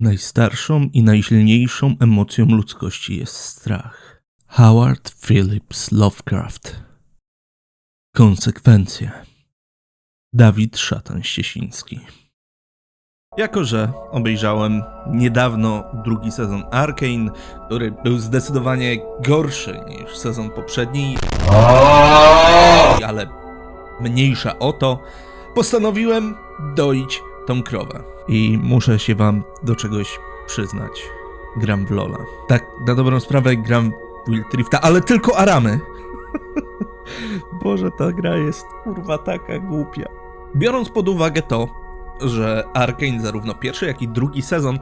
Najstarszą i najsilniejszą emocją ludzkości jest strach. Howard Phillips Lovecraft. Konsekwencje. Dawid Szatan Ściesiński. Jako, że obejrzałem niedawno drugi sezon Arkane, który był zdecydowanie gorszy niż sezon poprzedni, ale mniejsza o to, postanowiłem doić tą krowę. I muszę się wam do czegoś przyznać. Gram w Lola. Tak, na dobrą sprawę gram w Wild Rifta, ale tylko Aramy. Boże, ta gra jest kurwa taka głupia. Biorąc pod uwagę to, że Arkane zarówno pierwszy, jak i drugi sezon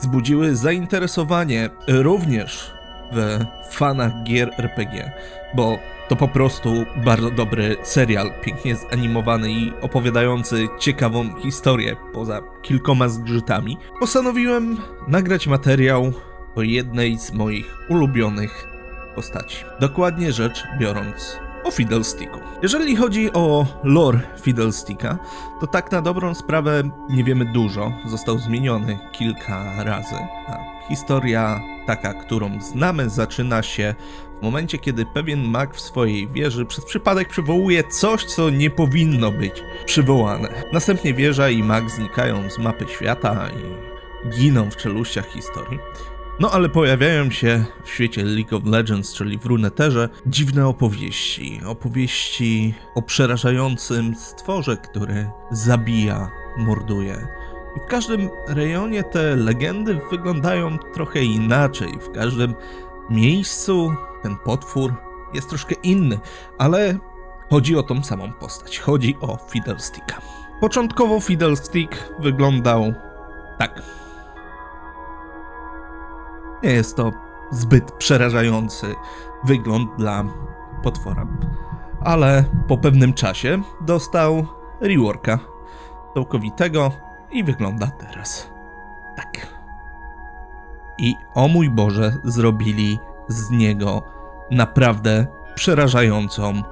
wzbudziły zainteresowanie również w fanach gier RPG, bo to po prostu bardzo dobry serial, pięknie zanimowany i opowiadający ciekawą historię poza kilkoma zgrzytami. Postanowiłem nagrać materiał o jednej z moich ulubionych postaci. Dokładnie rzecz biorąc, o Fiddlesticku. Jeżeli chodzi o lore Fiddlesticka, to tak na dobrą sprawę nie wiemy dużo. Został zmieniony kilka razy. A historia taka, którą znamy, zaczyna się momencie, kiedy pewien mag w swojej wieży przez przypadek przywołuje coś, co nie powinno być przywołane. Następnie wieża i mag znikają z mapy świata i giną w czeluściach historii. No ale pojawiają się w świecie League of Legends, czyli w Runeterze, dziwne opowieści. Opowieści o przerażającym stworze, który zabija, morduje. I w każdym rejonie te legendy wyglądają trochę inaczej. W każdym miejscu ten potwór jest troszkę inny, ale chodzi o tą samą postać. Chodzi o Fiddlesticka. Początkowo Fiddlestick wyglądał tak. Nie jest to zbyt przerażający wygląd dla potwora. Ale po pewnym czasie dostał reworka całkowitego i wygląda teraz tak. I o mój Boże, zrobili z niego naprawdę przerażającą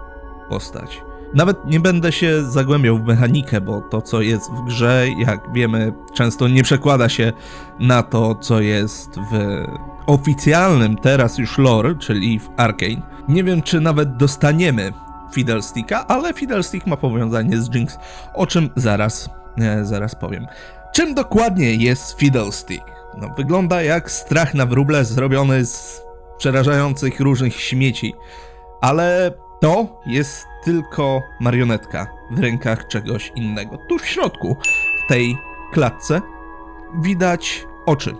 postać. Nawet nie będę się zagłębiał w mechanikę, bo to, co jest w grze, jak wiemy, często nie przekłada się na to, co jest w oficjalnym teraz już lore, czyli w Arkane. Nie wiem, czy nawet dostaniemy Fiddlesticka, ale Fiddlestick ma powiązanie z Jinx, o czym zaraz, e, zaraz powiem. Czym dokładnie jest Fiddlestick? No, wygląda jak strach na wróble zrobiony z przerażających różnych śmieci, ale to jest tylko marionetka w rękach czegoś innego. Tu w środku, w tej klatce, widać oczy.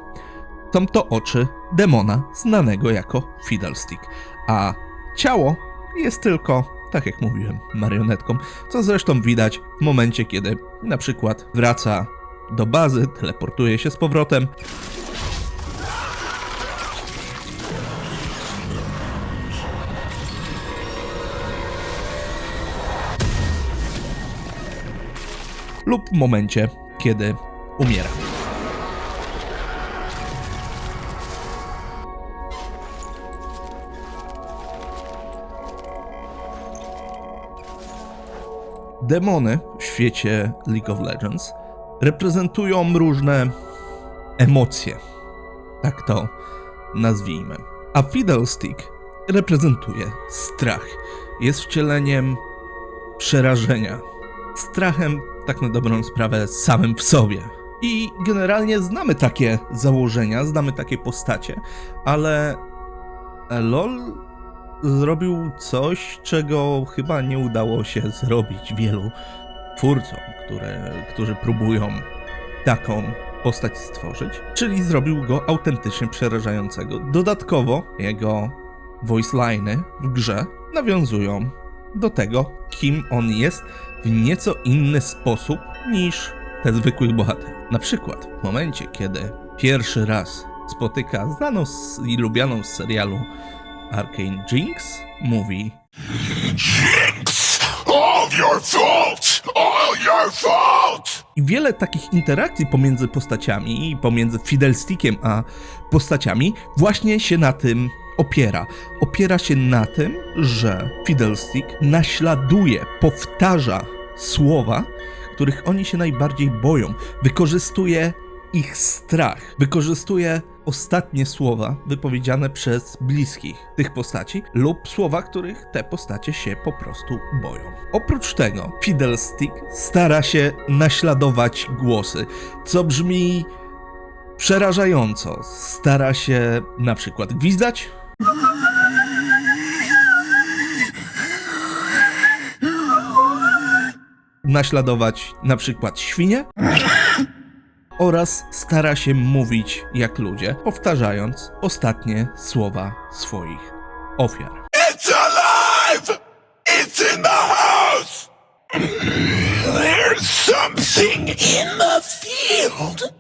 Są to oczy demona znanego jako Fiddlestick, a ciało jest tylko, tak jak mówiłem, marionetką, co zresztą widać w momencie, kiedy na przykład wraca do bazy, teleportuje się z powrotem, lub w momencie, kiedy umiera. Demony w świecie League of Legends reprezentują różne emocje. Tak to nazwijmy. A Fiddlestick reprezentuje strach. Jest wcieleniem przerażenia. Strachem, tak na dobrą sprawę, samym w sobie. I generalnie znamy takie założenia, znamy takie postacie, ale LOL zrobił coś, czego chyba nie udało się zrobić wielu twórcom, które, którzy próbują taką postać stworzyć, czyli zrobił go autentycznie przerażającego. Dodatkowo jego voice liny w grze nawiązują do tego, kim on jest w nieco inny sposób niż te zwykłych bohaterów. Na przykład w momencie, kiedy pierwszy raz spotyka znaną i lubianą z serialu Arcane Jinx, mówi All your fault! All your fault! I wiele takich interakcji pomiędzy postaciami i pomiędzy Fiddlestickiem a postaciami właśnie się na tym opiera. Opiera się na tym, że Fiddlestick naśladuje, powtarza słowa, których oni się najbardziej boją. Wykorzystuje ich strach. Wykorzystuje ostatnie słowa wypowiedziane przez bliskich tych postaci lub słowa, których te postacie się po prostu boją. Oprócz tego, Fiddlestick stara się naśladować głosy, co brzmi przerażająco. Stara się na przykład gwizdać, naśladować na przykład świnie oraz stara się mówić jak ludzie, powtarzając ostatnie słowa swoich ofiar. It's alive! It's in the house! There's something in the field!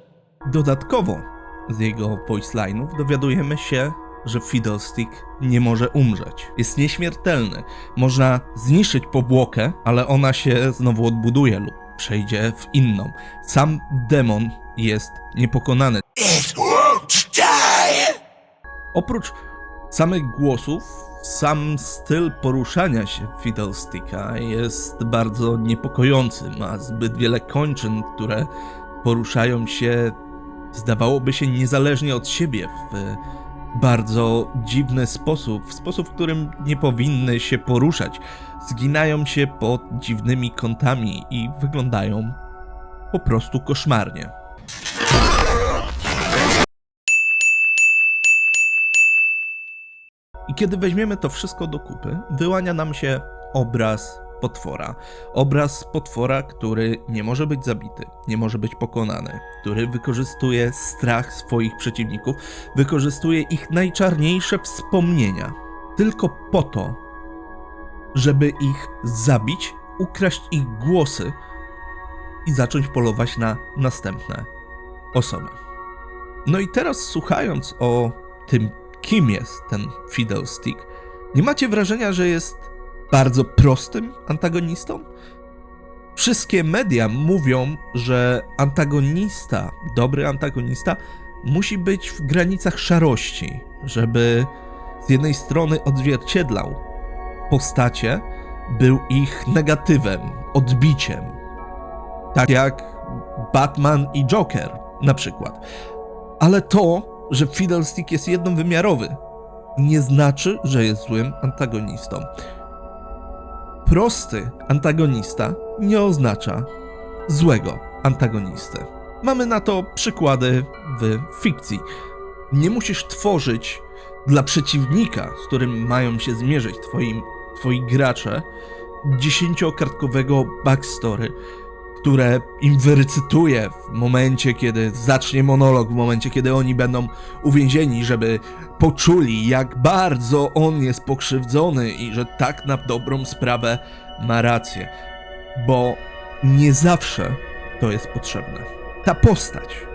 Dodatkowo z jego voice line'ów dowiadujemy się, że Fiddlestick nie może umrzeć. Jest nieśmiertelny. Można zniszczyć powłokę, ale ona się znowu odbuduje lub przejdzie w inną. Sam demon jest niepokonany. Oprócz samych głosów, sam styl poruszania się Fiddlesticka jest bardzo niepokojący. Ma zbyt wiele kończyn, które poruszają się, zdawałoby się, niezależnie od siebie w bardzo dziwny sposób, w sposób, w którym nie powinny się poruszać. Zginają się pod dziwnymi kątami i wyglądają po prostu koszmarnie. I kiedy weźmiemy to wszystko do kupy, wyłania nam się obraz potwora. Obraz potwora, który nie może być zabity, nie może być pokonany, który wykorzystuje strach swoich przeciwników, wykorzystuje ich najczarniejsze wspomnienia, tylko po to, żeby ich zabić, ukraść ich głosy i zacząć polować na następne osoby. No i teraz słuchając o tym, kim jest ten Fiddlestick, nie macie wrażenia, że jest bardzo prostym antagonistą? Wszystkie media mówią, że antagonista, dobry antagonista, musi być w granicach szarości, żeby z jednej strony odzwierciedlał postacie, był ich negatywem, odbiciem. Tak jak Batman i Joker na przykład. Ale to, że Fiddlestick jest jednowymiarowy, nie znaczy, że jest złym antagonistą. Prosty antagonista nie oznacza złego antagonisty. Mamy na to przykłady w fikcji. Nie musisz tworzyć dla przeciwnika, z którym mają się zmierzyć twoim, twoi gracze, dziesięciokartkowego backstory, które im wyrecytuje w momencie, kiedy zacznie monolog, w momencie, kiedy oni będą uwięzieni, żeby poczuli, jak bardzo on jest pokrzywdzony i że tak na dobrą sprawę ma rację. Bo nie zawsze to jest potrzebne. Ta postać,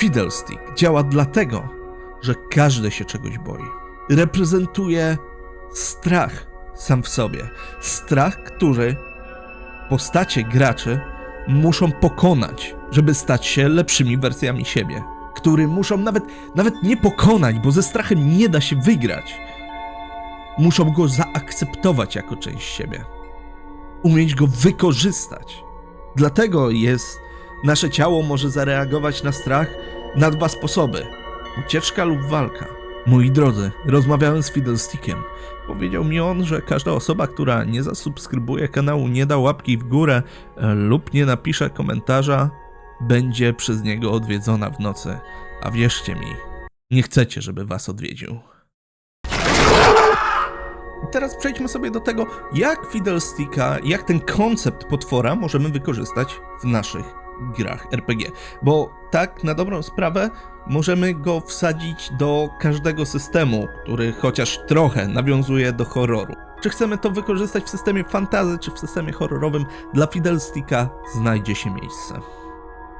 Fiddlestick, działa dlatego, że każdy się czegoś boi. Reprezentuje strach sam w sobie. Strach, który postacie graczy muszą pokonać, żeby stać się lepszymi wersjami siebie. Który muszą nawet, nawet nie pokonać, bo ze strachem nie da się wygrać. Muszą go zaakceptować jako część siebie. Umieć go wykorzystać. Dlatego jest, nasze ciało może zareagować na strach na dwa sposoby: ucieczka lub walka. Moi drodzy, rozmawiałem z Fiddlestickiem. Powiedział mi on, że każda osoba, która nie zasubskrybuje kanału, nie da łapki w górę e, lub nie napisze komentarza, będzie przez niego odwiedzona w nocy. A wierzcie mi, nie chcecie, żeby was odwiedził. I teraz przejdźmy sobie do tego, jak Fiddlesticka, jak ten koncept potwora możemy wykorzystać w naszych grach RPG. Bo tak, na dobrą sprawę, możemy go wsadzić do każdego systemu, który chociaż trochę nawiązuje do horroru. Czy chcemy to wykorzystać w systemie fantazy, czy w systemie horrorowym, dla Fiddlesticka znajdzie się miejsce.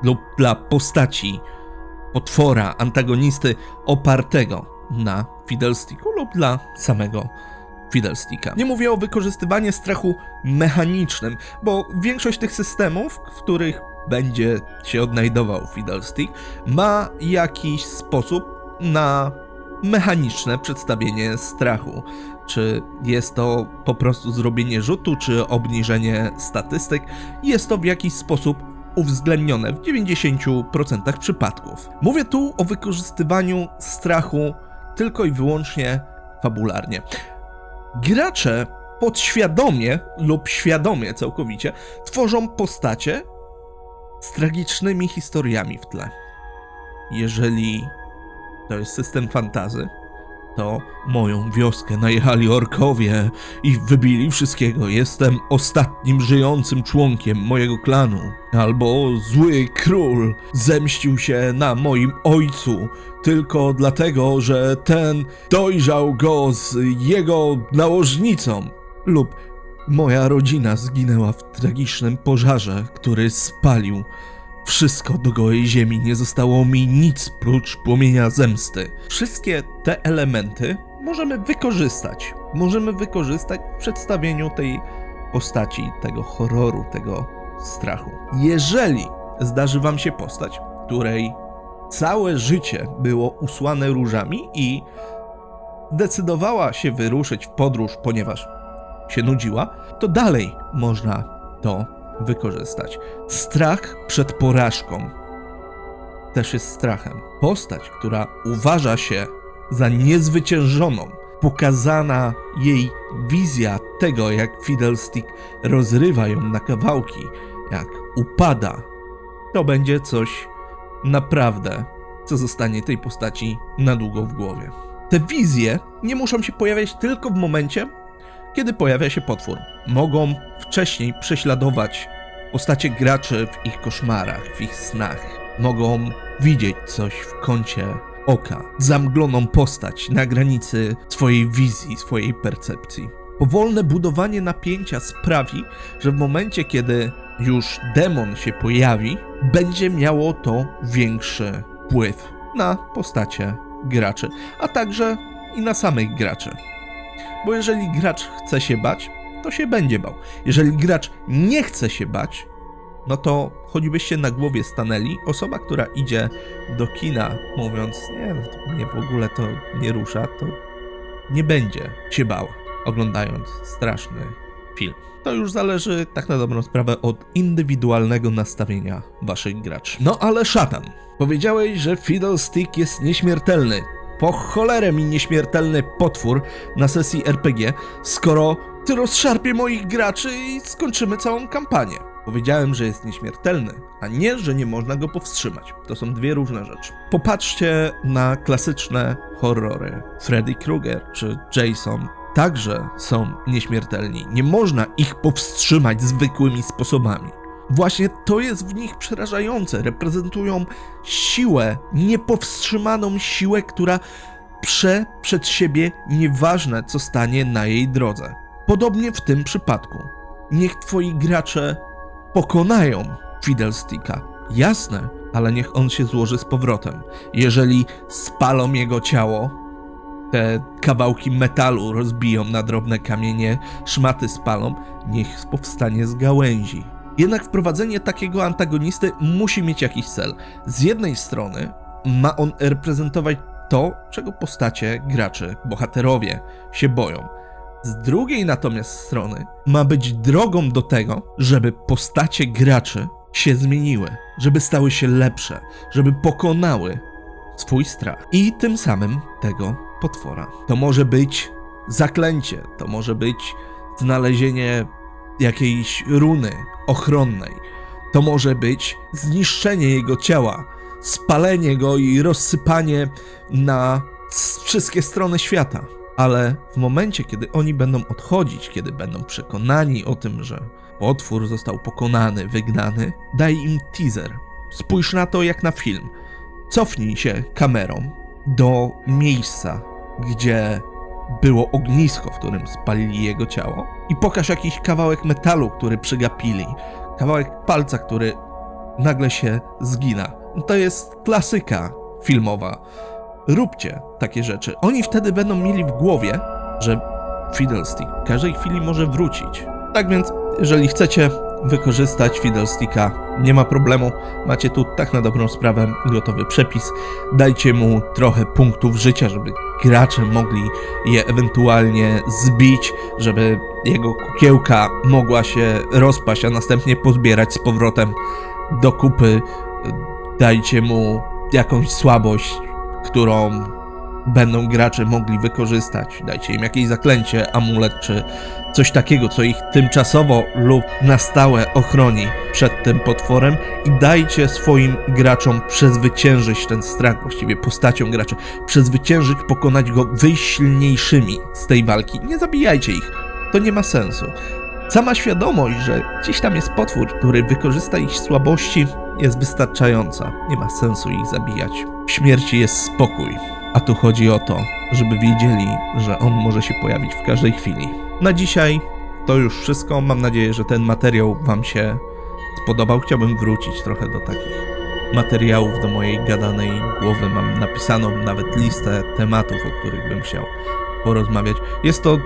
Lub dla postaci potwora, antagonisty opartego na Fiddlesticku lub dla samego Fiddlesticka. Nie mówię o wykorzystywaniu strachu mechanicznym, bo większość tych systemów, w których będzie się odnajdował Fiddlestick, ma jakiś sposób na mechaniczne przedstawienie strachu. Czy jest to po prostu zrobienie rzutu, czy obniżenie statystyk, jest to w jakiś sposób uwzględnione w 90% przypadków. Mówię tu o wykorzystywaniu strachu tylko i wyłącznie fabularnie. Gracze podświadomie lub świadomie całkowicie tworzą postacie z tragicznymi historiami w tle. Jeżeli to jest system fantazy, to moją wioskę najechali orkowie i wybili wszystkiego. Jestem ostatnim żyjącym członkiem mojego klanu. Albo zły król zemścił się na moim ojcu tylko dlatego, że ten dojrzał go z jego nałożnicą. Lub moja rodzina zginęła w tragicznym pożarze, który spalił wszystko do gołej ziemi, nie zostało mi nic prócz płomienia zemsty. Wszystkie te elementy możemy wykorzystać. Możemy wykorzystać w przedstawieniu tej postaci, tego horroru, tego strachu. Jeżeli zdarzy wam się postać, której całe życie było usłane różami i decydowała się wyruszyć w podróż, ponieważ się nudziła, to dalej można to wykorzystać. Strach przed porażką też jest strachem. Postać, która uważa się za niezwyciężoną, pokazana jej wizja tego, jak Fiddlestick rozrywa ją na kawałki, jak upada, to będzie coś naprawdę, co zostanie tej postaci na długo w głowie. Te wizje nie muszą się pojawiać tylko w momencie, kiedy pojawia się potwór. Mogą wcześniej prześladować postacie graczy w ich koszmarach, w ich snach. Mogą widzieć coś w kącie oka, zamgloną postać na granicy swojej wizji, swojej percepcji. Powolne budowanie napięcia sprawi, że w momencie, kiedy już demon się pojawi, będzie miało to większy wpływ na postacie graczy, a także i na samych graczy. Bo jeżeli gracz chce się bać, to się będzie bał. Jeżeli gracz nie chce się bać, no to choćbyście na głowie stanęli, osoba, która idzie do kina, mówiąc, nie, no mnie w ogóle to nie rusza, to nie będzie się bała, oglądając straszny film. To już zależy tak na dobrą sprawę od indywidualnego nastawienia waszych graczy. No ale szatan, powiedziałeś, że Fiddlestick jest nieśmiertelny. Po cholerę mi nieśmiertelny potwór na sesji RPG, skoro ty rozszarpie moich graczy i skończymy całą kampanię. Powiedziałem, że jest nieśmiertelny, a nie, że nie można go powstrzymać. To są dwie różne rzeczy. Popatrzcie na klasyczne horrory. Freddy Krueger czy Jason także są nieśmiertelni. Nie można ich powstrzymać zwykłymi sposobami. Właśnie to jest w nich przerażające. Reprezentują siłę, niepowstrzymaną siłę, która prze przed siebie nieważne, co stanie na jej drodze. Podobnie w tym przypadku. Niech twoi gracze pokonają Fiddlesticka. Jasne, ale niech on się złoży z powrotem. Jeżeli spalą jego ciało, te kawałki metalu rozbiją na drobne kamienie, szmaty spalą, niech powstanie z gałęzi. Jednak wprowadzenie takiego antagonisty musi mieć jakiś cel. Z jednej strony ma on reprezentować to, czego postacie, gracze, bohaterowie się boją. Z drugiej natomiast strony ma być drogą do tego, żeby postacie graczy się zmieniły, żeby stały się lepsze, żeby pokonały swój strach i tym samym tego potwora. To może być zaklęcie, to może być znalezienie jakiejś runy ochronnej, to może być zniszczenie jego ciała, spalenie go i rozsypanie na wszystkie strony świata. Ale w momencie, kiedy oni będą odchodzić, kiedy będą przekonani o tym, że potwór został pokonany, wygnany, daj im teaser. Spójrz na to jak na film. Cofnij się kamerą do miejsca, gdzie było ognisko, w którym spalili jego ciało, i pokaż jakiś kawałek metalu, który przegapili, kawałek palca, który nagle się zgina. To jest klasyka filmowa. Róbcie takie rzeczy. Oni wtedy będą mieli w głowie, że Fiddlestick w każdej chwili może wrócić. Tak więc, jeżeli chcecie wykorzystać Fiddlesticka, nie ma problemu. Macie tu tak na dobrą sprawę gotowy przepis. Dajcie mu trochę punktów życia, żeby gracze mogli je ewentualnie zbić, żeby jego kukiełka mogła się rozpaść, a następnie pozbierać z powrotem do kupy dajcie mu jakąś słabość, którą będą gracze mogli wykorzystać. Dajcie im jakieś zaklęcie, amulet czy coś takiego, co ich tymczasowo lub na stałe ochroni przed tym potworem i dajcie swoim graczom przezwyciężyć ten strach, właściwie postaciom graczy, przezwyciężyć, pokonać go, wyjść silniejszymi z tej walki. Nie zabijajcie ich, to nie ma sensu. Sama świadomość, że gdzieś tam jest potwór, który wykorzysta ich słabości, jest wystarczająca. Nie ma sensu ich zabijać. W śmierci jest spokój, a tu chodzi o to, żeby wiedzieli, że on może się pojawić w każdej chwili. Na dzisiaj to już wszystko. Mam nadzieję, że ten materiał Wam się spodobał. Chciałbym wrócić trochę do takich materiałów do mojej gadanej głowy. Mam napisaną nawet listę tematów, o których bym chciał porozmawiać. Jest to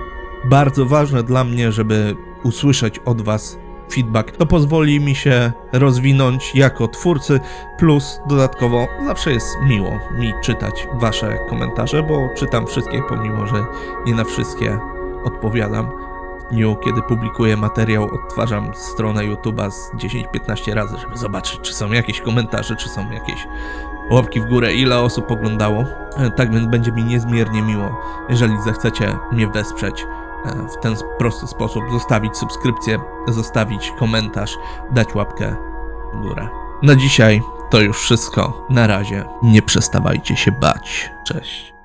bardzo ważne dla mnie, żeby usłyszeć od Was feedback. To pozwoli mi się rozwinąć jako twórcy, plus dodatkowo zawsze jest miło mi czytać Wasze komentarze, bo czytam wszystkie, pomimo że nie na wszystkie odpowiadam. W dniu, kiedy publikuję materiał, odtwarzam stronę YouTube'a z 10-15 razy, żeby zobaczyć, czy są jakieś komentarze, czy są jakieś łapki w górę, ile osób oglądało. E, Tak więc będzie mi niezmiernie miło, jeżeli zechcecie mnie wesprzeć w ten prosty sposób, zostawić subskrypcję, zostawić komentarz, dać łapkę w górę. Na dzisiaj to już wszystko. Na razie nie przestawajcie się bać. Cześć.